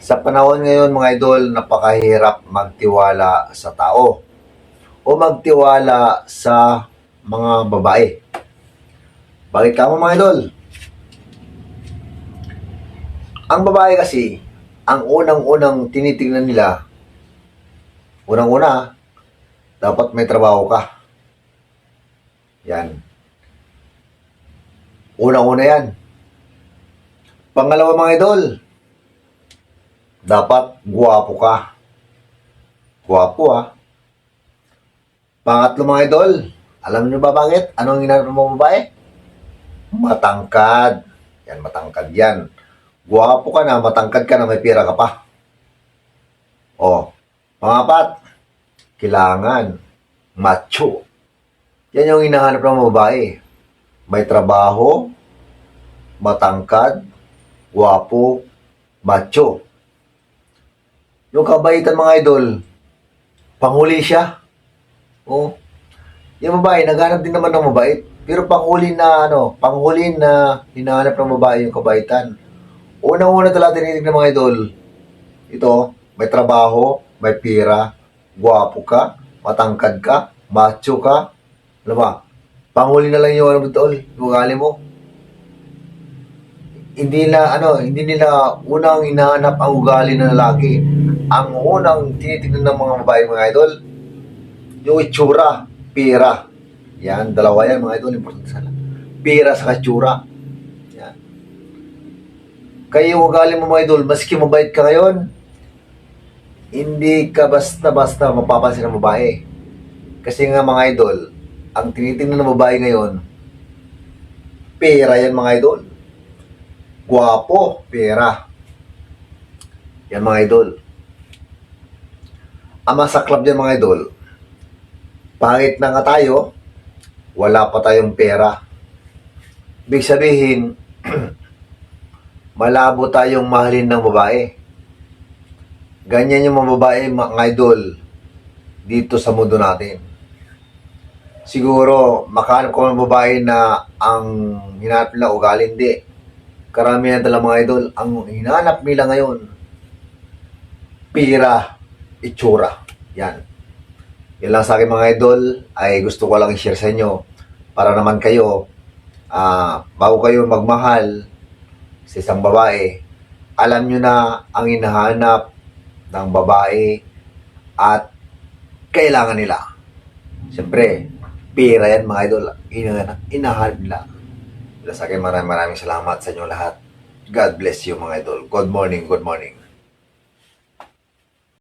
Sa panahon ngayon mga idol, napakahirap magtiwala sa tao o magtiwala sa mga babae. Bakit ka mo mga idol? Ang babae kasi, ang unang-unang tinitingnan nila, unang-una, dapat may trabaho ka. Yan. Unang-una yan. Pangalawa mga idol, dapat guwapo ka. Guwapo ha. Pangatlo mga idol, alam niyo ba bakit? Anong hinanap ng mga babae? Matangkad. Yan, matangkad yan. Guwapo ka na, matangkad ka na, may pera ka pa. O, pangapat, kailangan macho. Yan yung hinahanap ng mga babae. May trabaho, matangkad, guwapo, macho. Yung kabaitan mga idol, panghuli siya. Oh. Yung babae, naghanap din naman ng mabait. Pero panghuli na, ano, panghuli na hinahanap ng babae yung kabaitan. Unang-una talaga tinitignan ng mga idol. Ito, may trabaho, may pira, guwapo ka, matangkad ka, macho ka. Alam mo, panghuli na lang yung ano tol, yung mo. Hindi na, ano, hindi nila unang hinahanap ang ugali ng lalaki. Ang unang tinitignan ng mga babae mga idol, yung itsura, pira. Yan, dalawa yan mga idol, importante sana. Pira sa itsura. Yan. Kaya yung ugali mo mga idol, maski mabait ka ngayon, hindi ka basta-basta mapapansin ng babae. Kasi nga mga idol, ang tinitingnan ng babae ngayon, pera yan mga idol. Guwapo, pera. Yan mga idol. Ang masaklap dyan mga idol, pangit na nga tayo, wala pa tayong pera. Ibig sabihin, malabo tayong mahalin ng babae. Ganyan yung mga babae, mga idol, dito sa mundo natin. Siguro, makahanap ko ng babae na ang hinanap nila ugali, hindi. Karamihan talaga mga idol, ang hinanap nila ngayon, pira, itsura. Yan. Yan lang sa akin mga idol, ay gusto ko lang i-share sa inyo para naman kayo, ah, bago kayo magmahal sa isang babae, alam nyo na ang hinahanap ng babae at kailangan nila. Siyempre, pera yan mga idol, hinahanap, hinahanap nila. Akin maraming maraming salamat sa inyo lahat. God bless you mga idol. Good morning, good morning.